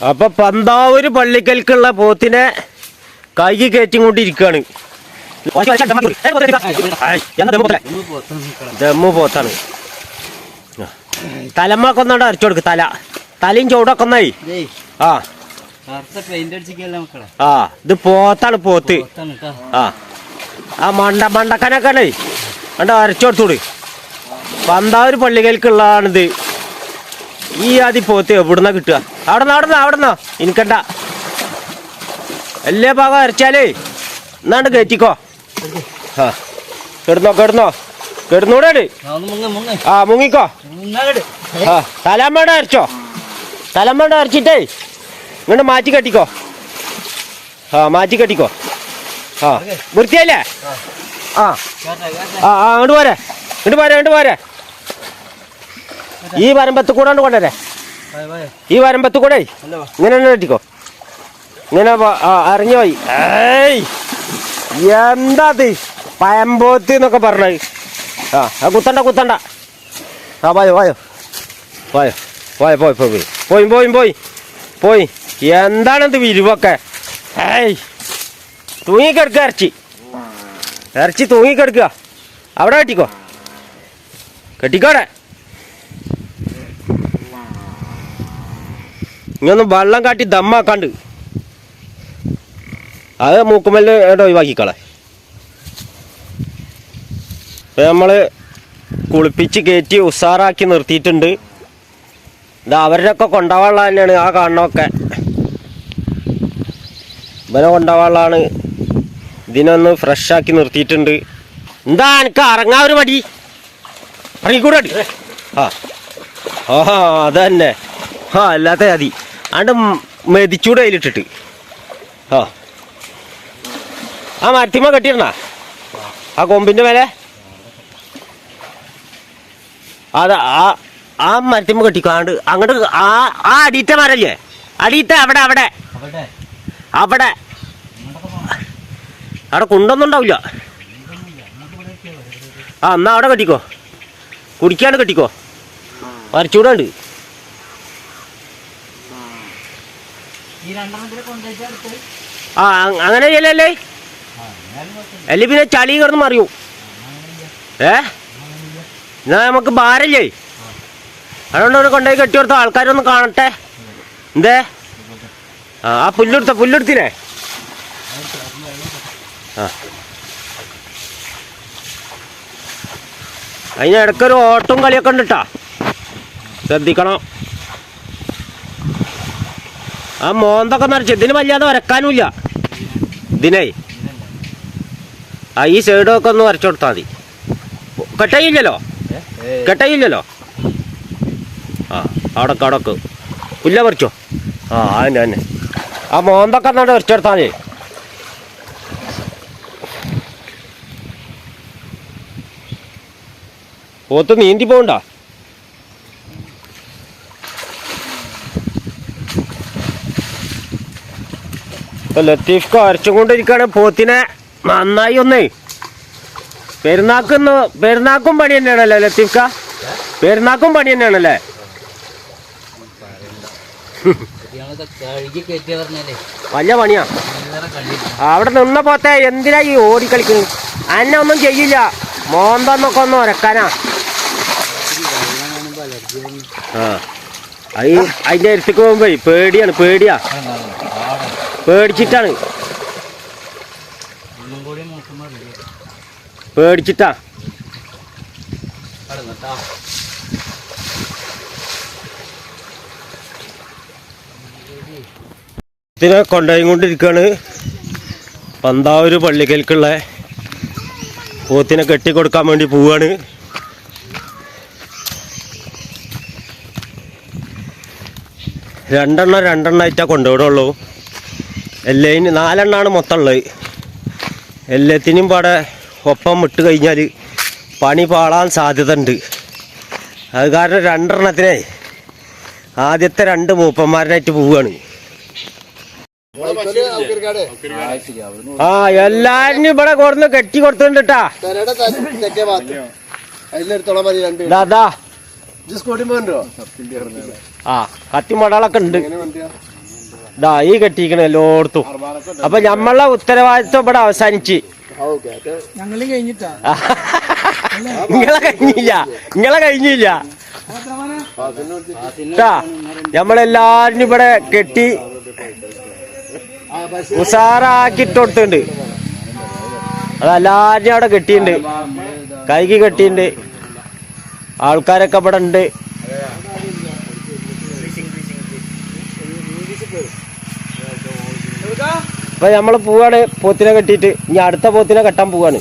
അപ്പൊ പന്താവൂര് പള്ളിക്കൽക്കുള്ള പോത്തിനെ കൈ കയറ്റി കൊണ്ടിരിക്കാണ് ദമ്മു പോത്താണ്. തലമ്മൊക്കെ ഒന്നാണ്ട് അരച്ചു കൊടുക്ക് തല. തലയും ചൂടൊക്കെ ഒന്നായി. ആ. ആ ഇത് പോത്താണ് പോത്ത്. ആ. ആ മണ്ട മണ്ടക്കനൊക്കെ കണ്ട അരച്ചു കൊടുത്തൂട് പന്താവൂര് പള്ളികൾക്കുള്ളതാണിത് ഈ ആദ്യ പോത്ത് എവിടുന്ന കിട്ടുക? അവിടുന്ന് അവിടുന്ന് അവിടുന്ന്. എനിക്കണ്ട എല്ലാ ഭാഗം അരച്ചാലേ എന്നാണ്ട് കയറ്റിക്കോ ആ കിടന്നോ കിടന്നോ. കിടന്നൂടെ ആ, മുങ്ങിക്കോ. ആ തലമ്മയുടെ അരച്ചോ. തലമ്മയുടെ അരച്ചിട്ടേ ഇങ്ങോട്ട് മാറ്റി കെട്ടിക്കോ. ആ മാറ്റി കെട്ടിക്കോ. ആ. വൃത്തിയല്ലേ ആ ആ അങ്ങോട്ട് പോരെ. ഇങ്ങോട്ട് പോരെ ഇങ്ങോട്ട് പോരെ. ഈ വരമ്പത്ത് കൂടെ കൊണ്ട് കൊണ്ടുവരെ. ഈ വരമ്പത്ത് കൂടെ. ഇങ്ങനെ തന്നെ ഇങ്ങനെ അറിഞ്ഞു പോയി. ഏയ്! എന്താ തീ പയമ്പോത്തി എന്നൊക്കെ പറഞ്ഞത്. ആ ആ കുത്തണ്ട കുത്തണ്ട. ആ പോയോ പോയോ പോയോ പോയ പോയി പോയി. പോയി പോയി പോയി. പോയി. എന്താണിത് വിരിവൊക്കെ? ഏയ്! തൂങ്ങിക്കിടക്കുക ഇറച്ചി. ഇറച്ചി തൂങ്ങിക്കിടക്കുക. അവിടെ കെട്ടിക്കോ കെട്ടിക്കോടെ ഇങ്ങൊന്ന് വെള്ളം കാട്ടി ദമ്മാക്കാണ്ട്. അത് മൂക്കുമല്ല ഏട്ടോ ഒഴിവാക്കിക്കളെ? ഇപ്പം നമ്മൾ കുളിപ്പിച്ച് കയറ്റി ഉസാറാക്കി നിർത്തിയിട്ടുണ്ട്. ഇത് അവരുടെയൊക്കെ കൊണ്ടുപോകാനുള്ള തന്നെയാണ് ആ കാണണമൊക്കെ. ഇവനെ കൊണ്ടുപോകാനുള്ളതാണ് ഇതിനൊന്ന് ഫ്രഷാക്കി നിർത്തിയിട്ടുണ്ട്. എന്താ എനിക്ക് ഇറങ്ങാൻ ഒരു മടി? അടി. ആ. ആ അതന്നെ. ആ അല്ലാത്ത മതി ആണ്ട് മെതിച്ചൂടെ അതിലിട്ടിട്ട്. ആ. ആ മരത്തിമ കെട്ടിയിരുന്ന? ആ കൊമ്പിന്റെ മേലെ? അത് ആ ആ മരത്തിമ കെട്ടിക്കാണ്ട് അങ്ങോട്ട് ആ ആ അടിയിട്ട മരല്ലേ? അടിയിട്ട അവിടെ അവിടെ. അവിടെ. അവിടെ. അവിടെ കുണ്ടൊന്നും ഉണ്ടാവില്ല. ആ എന്നാ അവിടെ കെട്ടിക്കോ. കുടിക്കാണ്ട് കെട്ടിക്കോ. മരച്ചൂടുണ്ട് ഈ രണ്ടെണ്ണത്തിലെ കൊണ്ടുവച്ചാൽ അടുത്ത് ആ അങ്ങനെ ചെയ്യലല്ലേ. അല്ലെ പിന്നെ ചളി കിടന്ന് മറിയൂ. ഏ? എന്നാ നമുക്ക് ഭാരല്ലേ? അതുകൊണ്ട് അവിടെ കൊണ്ടുപോയി കെട്ടി കൊടുത്ത ആൾക്കാരൊന്ന് കാണട്ടെ. എന്തേ? ആ ആ പുല്ലെടുത്ത പുല്ലെടുത്തില്ലേ ആ. അതിനിടക്കൊരു ഓട്ടും ഓട്ടവും കളിയൊക്കെ ഉണ്ട് കേട്ടാ ശ്രദ്ധിക്കണം. ആ മോന്തൊക്കെ നിറച്ച് ഇതിന് വല്ലാതെ വരക്കാനുമില്ല. ഇതിനേ. ആ ഈ സൈഡൊക്കെ ഒന്ന് വരച്ചു കൊടുത്താൽ മതി. കെട്ടയില്ലല്ലോ. കെട്ടയില്ലല്ലോ? ആ അവിടൊക്കെ അവിടൊക്കെ. പുല്ല പറിച്ചോ? ആ അതിന്റെ തന്നെ ആ മോന്തൊക്കെ എന്നാണ്ട് വരച്ചെടുത്താൽ മതി. പോത്ത് നീന്തി പോകണ്ട ലത്തീഫ് കുറച്ചുകൊണ്ടിരിക്കാണ് പോത്തിനെ നന്നായി ഒന്നേ പെരുന്നാക്കുന്ന പെരുന്നാക്കും പണി തന്നെയാണല്ലേ ലത്തീഫ്ക പെരുന്നാക്കും പണി തന്നെയാണല്ലേ? വലിയ പണിയാ. അവിടെ നിന്ന പോത്തെ എന്തിനാ ഈ ഓടിക്കളിക്കുന്നത് അന്നെ ഒന്നും ചെയ്യില്ല. മോന്തെന്നൊക്കെ ഒന്ന് വന്നു ആ. അത് അതിന്റെ അടുത്തേക്ക് പോകുമ്പോ പേടിയാണ് പേടിയാ. പേടിച്ചിട്ടാണ്. പേടിച്ചിട്ടാ. ഇതിനെ കൊണ്ടുപോയി കൊണ്ടിരിക്കുകയാണ് പന്താവൂര് പള്ളിക്കൽക്കുള്ള പോത്തിനെ കെട്ടിക്കൊടുക്കാൻ വേണ്ടി പോവാണ്. രണ്ടെണ്ണം രണ്ടെണ്ണമായിട്ടാ കൊണ്ടുപോകണുള്ളൂ എല്ലാതിനും നാലെണ്ണമാണ് മൊത്തം ഉള്ളത് എല്ലാത്തിനും പാടെ ഒപ്പം ഇട്ട് കഴിഞ്ഞാൽ പണി പാളാൻ സാധ്യത ഉണ്ട് അത് കാരണം രണ്ടെണ്ണത്തിനെ ആദ്യത്തെ രണ്ട് മൂപ്പന്മാരനായിട്ട് പോവുകയാണ്. ആ എല്ലാരും ഇവിടെ കൊടുന്ന് കെട്ടി കൊടുത്തിട്ടാ പെരയുടെ തെ- തെക്കേ ഭാഗത്ത് അതിലെടുത്തോളം മതി രണ്ട് ദാദാ ആ കത്തിമടകളൊക്കെ ഉണ്ട്. ദാ ഈ കെട്ടിക്കണ എല്ലായിടത്തും. അപ്പൊ നമ്മളെ ഉത്തരവാദിത്വം ഇവിടെ അവസാനിച്ച്. കഴിഞ്ഞിട്ടാ. നിങ്ങളെ കഴിഞ്ഞില്ല. നിങ്ങളെ കഴിഞ്ഞില്ല. നമ്മളെല്ലാരും ഇവിടെ കെട്ടി ഉസാറാക്കിട്ട് കൊടുത്തിട്ടുണ്ട് അതെല്ലാരും അവിടെ കെട്ടിയിട്ടുണ്ട്. കൈക്ക് കെട്ടിയിട്ടുണ്ട്. ആൾക്കാരൊക്കെ ഇവിടെ ഉണ്ട്. അപ്പൊ നമ്മൾ പോവാണ് പോത്തിനെ കെട്ടിയിട്ട്. ഇനി അടുത്ത പോത്തിനെ കെട്ടാൻ പോവാണ്.